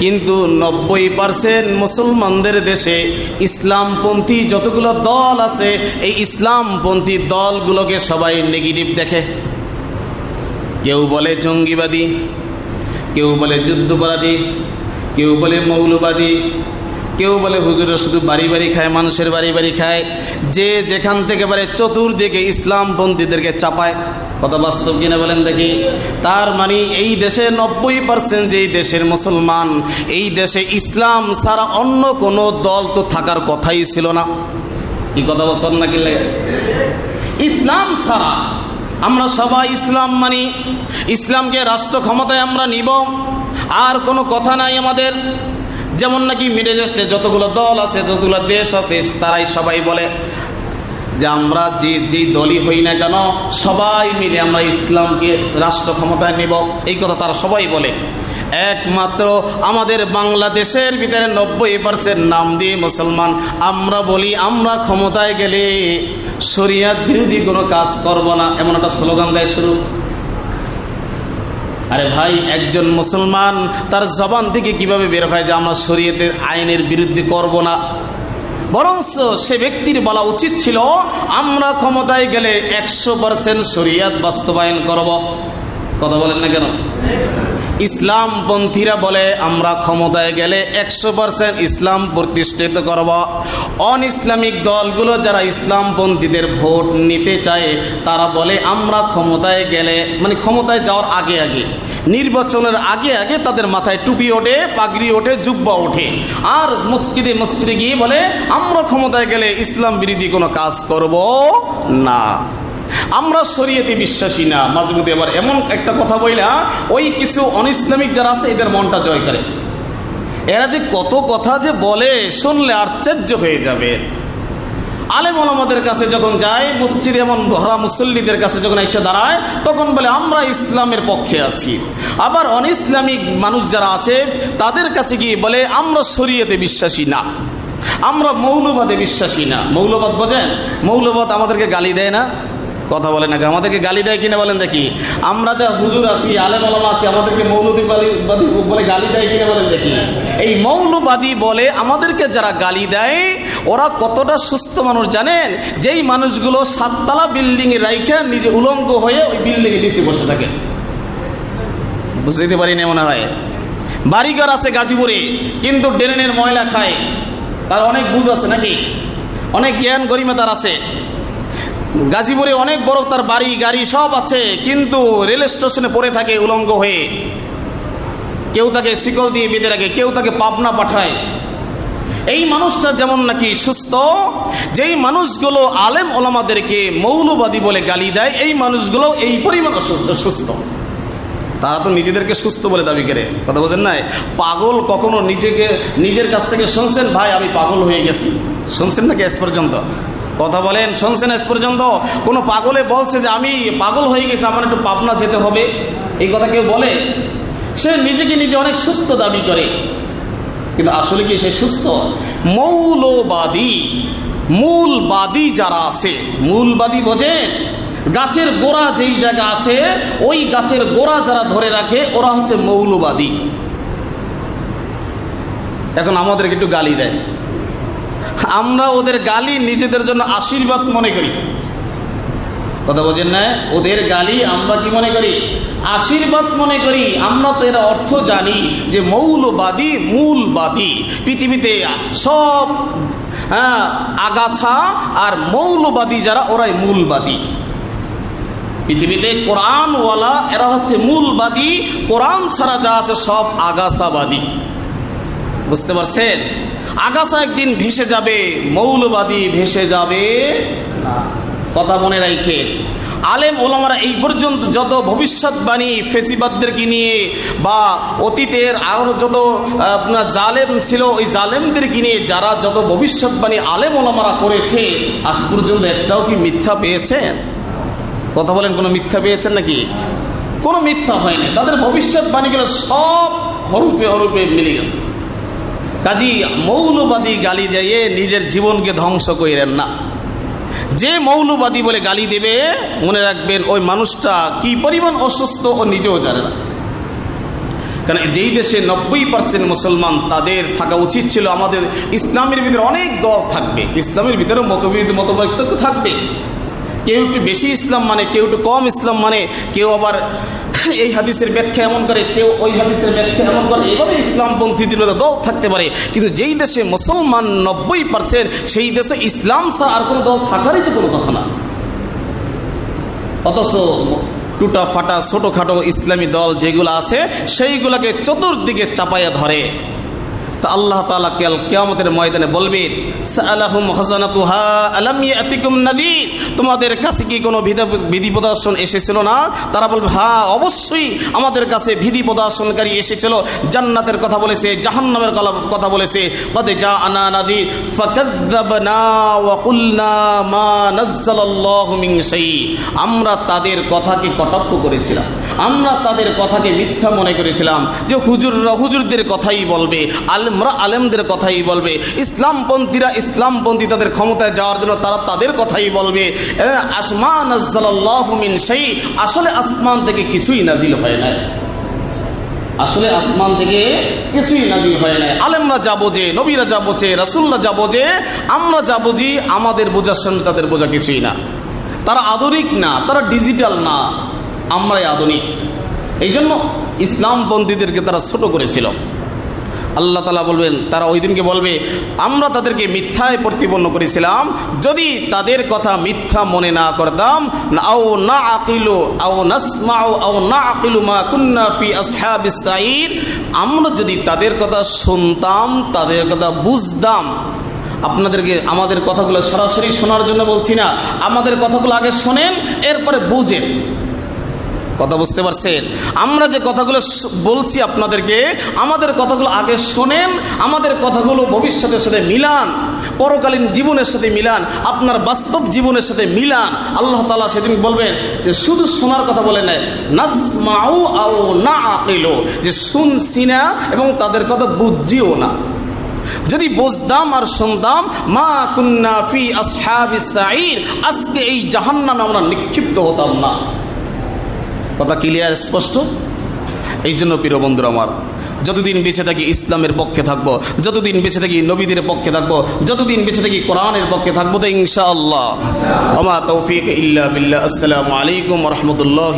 কিন্তু নব্বই পার্সেন্ট মুসলমানদের দেশে ইসলামপন্থী যতগুলো দল আছে, এই ইসলামপন্থী দলগুলোকে সবাই নেগেটিভ দেখে। কেউ বলে জঙ্গিবাদী, কেউ বলে যুদ্ধপরাধী, কেউ বলে মৌলবাদী, কেউ বলে হুজুরা শুধু বাড়ি বাড়ি খায়, মানুষের বাড়ি বাড়ি খায়, যে যেখান থেকে পারে চতুর্দিকে ইসলামপন্থীদেরকে চাপায়। কত বাস্তব কিনা বলেন দেখি। তার মানে এই দেশে নব্বই পার্সেন্ট যে দেশের মুসলমান, এই দেশে ইসলাম ছাড়া অন্য কোনো দল তো থাকার কথাই ছিল না। কি কথা বলতাম না কি? ইসলাম ছাড়া আমরা সবাই ইসলাম মানি। ইসলামকে রাষ্ট্র ক্ষমতায় আমরা নিব। আর কোনো কথা নাই আমাদের। যেমন নাকি মিডল ইস্টে যতগুলো দল আছে, যতগুলো দেশ আছে, তারাই সবাই বলে। যে আমরা যে যে দলই হই না কেন, সবাই মিলে আমরা ইসলামকে রাষ্ট্র ক্ষমতায় নেব। এই কথা তারা সবাই বলে। একমাত্র আমাদের বাংলাদেশের ভিতরে নব্বই পার্সেন্ট নাম দিয়ে মুসলমান। আমরা বলি, আমরা ক্ষমতায় গেলে শরিয়াত বিরোধী কোনো কাজ করব না, এমন একটা স্লোগান দেয় শুরু আরে ভাই, একজন মুসলমান তার জবান থেকে কীভাবে বের হয় যে আমরা শরীয়তের আইনের বিরুদ্ধে করব না? বরঞ্চ সে ব্যক্তির বলা উচিত ছিল, আমরা ক্ষমতায় গেলে একশো পার্সেন্ট শরিয়াত বাস্তবায়ন করব। কথা বলেন না কেন? ইসলামপন্থীরা বলে, আমরা ক্ষমতায় গেলে একশো পার্সেন্ট ইসলাম প্রতিষ্ঠিত করব। অন ইসলামিক দলগুলো যারা ইসলাম ইসলামপন্থীদের ভোট নিতে চায়, তারা বলে, আমরা ক্ষমতায় গেলে মানে ক্ষমতায় যাওয়ার আগে আগে, নির্বাচনের আগে আগে তাদের মাথায় টুপি ওঠে, পাগড়ি ওঠে, জুব্বা ওঠে। আর মসজিদে মসজিদে গিয়ে বলে, আমরা ক্ষমতায় গেলে ইসলাম বিরোধী কোনো কাজ করব না। আমরা শরীয়তে বিশ্বাসী না। মাঝে মধ্যে এবার এমন একটা কথা বইলা, ওই কিছু অনইসলামিক যারা আছে, এদের মনটা জয় করে। এরা যে কত কথা যে বলে, শুনলে আশ্চর্য হয়ে যাবে। আলেম আমাদের কাছে যখন যায়, মসজিদে এমন ভরা মুসল্লিদের কাছে যখন এসে দাঁড়ায়, তখন বলে, আমরা ইসলামের পক্ষে আছি। আবার অন ইসলামিক মানুষ যারা আছে, তাদের কাছে গিয়ে বলে, আমরা শরীয়তে বিশ্বাসী না। আমরা মৌলবাদে বিশ্বাসী না। মৌলবাদ বোঝেন? মৌলবাদ আমাদেরকে গালি দেয় না? কথা বলেন নাকি? আমাদেরকে গালি দেয় কিনা বলেন দেখি। আমরা যা হুজুর আছি, আলেম আলম আছি, আমাদেরকে মৌলবাদী বলে গালি দেয় কিনা বলেন দেখি। এই মৌলবাদী বলে আমাদেরকে যারা গালি দেয়, ওরা কতটা সুস্থ মানুষ জানেন? যেই মানুষগুলো সাততলা বিল্ডিং এ রাইখে নিজে উলঙ্গ হয়ে ওই বিল্ডিং এর নিচে বসে থাকে। বুঝতে পারি না মনে হয়। বাড়িঘর আছে গাজীপুরে, কিন্তু ড্রেনের ময়লা খায়। তার অনেক বুঝ আছে নাকি? অনেক জ্ঞান গরিমা তার আছে। গাজীপুরে অনেক বড় তার বাড়ি, গাড়ি সব আছে, কিন্তু রেল স্টেশনে পড়ে থাকে উলঙ্গ হয়ে। কেউ তাকে শিকল দিয়ে বেঁধে রাখে, কেউ তাকে পাবনা পাঠায়। এই মানুষটা যেমন নাকি সুস্থ, যেই মানুষগুলো আলেম ওলামাদেরকে মৌলবাদী বলে গালি দেয়, এই মানুষগুলো এই পরিমাণ সুস্থ। তারা তো নিজেদেরকে সুস্থ বলে দাবি করে। কথা বোঝেন নাই? পাগল কখনো নিজেকে, নিজের কাছ থেকে শুনছেন, ভাই, আমি পাগল হয়ে গেছি। শুনছেন নাকি এস পর্যন্ত? কথা বলেন, শুনছেন এস পর্যন্ত? কোনো পাগলে বলছে যে আমি পাগল হয়ে গেছি, আমার একটু পাবনা যেতে হবে। এই কথা কেউ বলে? সে নিজেকে নিজে অনেক সুস্থ দাবি করে। কিন্তু আসলে কি সে সুস্থ? মৌলবাদী, মূলবাদী যারা আছে, মূলবাদী বোঝেন গাছের গোড়া যেই জায়গা আছে, ওই গাছের গোড়া যারা ধরে রাখে, ওরা হচ্ছে মৌলবাদী। এখন আমাদেরকে একটু গালি দেয়। আমরা ওদের গালি নিজেদের জন্য আশীর্বাদ মনে করি। কথা বোঝেন না? ওদের গালি আমরা কি মনে করি? আশীর্বাদ মনে করি। আমরা তো এর অর্থ জানি যে মৌলবাদী, মূলবাদী। পৃথিবীতে সব হ্যাঁ আগাছা আর মৌলবাদী যারা, ওরাই মূলবাদী। পৃথিবীতে কোরআনওয়ালা, এরা হচ্ছে মূলবাদী। কোরআন ছাড়া যা আছে সব আগাছাবাদী। বুঝতে পারছেন? আগাছা একদিন ভেসে যাবে, মৌলবাদী ভেসে যাবে। কথা মনে রাখে আলেম ওলামারা এই পর্যন্ত যত ভবিষ্যৎবাণী ফেসিবাদদেরকে নিয়ে বা অতীতের আরও যত আপনার জালেম ছিল, ওই জালেমদেরকে নিয়ে যারা যত ভবিষ্যৎবাণী আলেম ওলামারা করেছে, আজ পর্যন্ত একটাও কি মিথ্যা পেয়েছেন? কথা বলেন, কোনো মিথ্যা পেয়েছেন নাকি? কোনো মিথ্যা হয়নি। তাদের ভবিষ্যৎবাণীগুলো সব হরুফে হরুফে মিলে গেছে। কাজী মৌলবাদী গালি দিয়ে নিজের জীবনকে ধ্বংস করেন না। যে মৌলবাদী বলে গালি দেবে, মনে রাখবেন ওই মানুষটা কি পরিমাণ অসুস্থ ও নিজেও জানে না। কারণ যেই দেশে নব্বই পার্সেন্ট মুসলমান তাদের থাকা উচিত ছিল, আমাদের ইসলামের ভিতরে অনেক দল থাকবে। ইসলামের ভিতরে মতবিদ মতবৈক্য থাকবে কেউ একটু বেশি ইসলাম মানে কেউ একটু কম ইসলাম মানে কেউ আবার এই হাদিসের ব্যাখ্যা এমন করে, কেউ ওই হাদিসের ব্যাখ্যা এমন করে, এভাবে ইসলামপন্থীদের মধ্যে দল থাকতে পারে। কিন্তু যেই দেশে মুসলমান নব্বই পার্সেন্ট সেই দেশে ইসলাম ছাড়া আর কোনো দল থাকারই তো কোনো কথা না। অথচ টুটা ফাটা ছোটোখাটো ইসলামী দল যেগুলো আছে, সেইগুলোকে চতুর্দিকে চাপাইয়া ধরে। তা আল্লাহ তাআলা কেল কিয়ামতের ময়দানে নাদির। তোমাদের কাছে কি কোনো বিধা- প্রদর্শন এসেছিল না? তারা বলবে হ্যাঁ অবশ্যই আমাদের কাছে বিধি প্রদর্শনকারী এসেছিল। জান্নাতের কথা বলেছে, জাহান্নামের কথা বলেছে যা আনা নাদির আমরা তাদের কথাকে কটাক্ষ করেছিলাম। আমরা তাদের কথাকে মিথ্যা মনে করেছিলাম যে হুজুররা হুজুরদের কথাই বলবে। আলেমরা আলেমদের কথাই বলবে। ইসলামপন্থীরা ইসলামপন্থী তাদের ক্ষমতায় যাওয়ার জন্য তারা তাদের কথাই বলবে। আসমান মিন শাই, আসলে আসমান থেকে কিছুই নাজিল হয় না আসলে আসমান থেকে কিছুই নাজিল হয় না আলেমরা যাব যে নবীরা যাব যে রাসুল্লাহ যাব যে আমরা যাব যে আমাদের বোঝার সামনে তাদের বোঝা কিছুই না। তারা আধুনিক না, তারা ডিজিটাল না, আমরাই আধুনিক। এই জন্য ইসলামপন্থীদেরকে তারা ছোট করেছিল। আল্লাহ তালা বলবেন, তারা ওই দিনকে বলবে, আমরা তাদেরকে মিথ্যায় প্রতিপন্ন করেছিলাম। যদি তাদের কথা মিথ্যা মনে না করতাম আও না আকিলু, আও নাসমাউ, আও না আকিলু মা কুন্না ফি আমরা যদি তাদের কথা শুনতাম, তাদের কথা বুঝতাম, আপনাদেরকে আমাদের কথাগুলো সরাসরি শোনার জন্য বলছি না, আমাদের কথাগুলো আগে শোনেন, এরপরে বুঝেন। কথা বুঝতে পারছেন? আমরা যে কথাগুলো বলছি আপনাদেরকে, আমাদের কথাগুলো আগে শোনেন, আমাদের কথাগুলো ভবিষ্যতের সাথে মিলান, পরকালীন জীবনের সাথে মিলান, আপনার বাস্তব জীবনের সাথে মিলান। আল্লাহ তালা সেদিন বলবেন যে, শুধু শোনার কথা বলে নেয় আও না যে শুনছি না এবং তাদের কথা বুঝছিও না। যদি বুঝতাম আর শুনতাম মা কুন্না ফি আসহাবিস আজকে এই জাহান্নামে আমরা নিক্ষিপ্ত হতাম না। কথা ক্লিয়ার স্পষ্ট? এই জন্য প্রিয় বন্ধুরা আমার, যতদিন বেঁচে থাকি ইসলামের পক্ষে থাকব, যতদিন বেঁচে থাকি নবীদের পক্ষে থাকব, যতদিন বেঁচে থাকি কোরআনের পক্ষে থাকব, তো ইনশাআল্লাহ। আমা তৌফিক ইল্লা বিল্লাহ। আসসালামু আলাইকুম রহমতুল্লাহ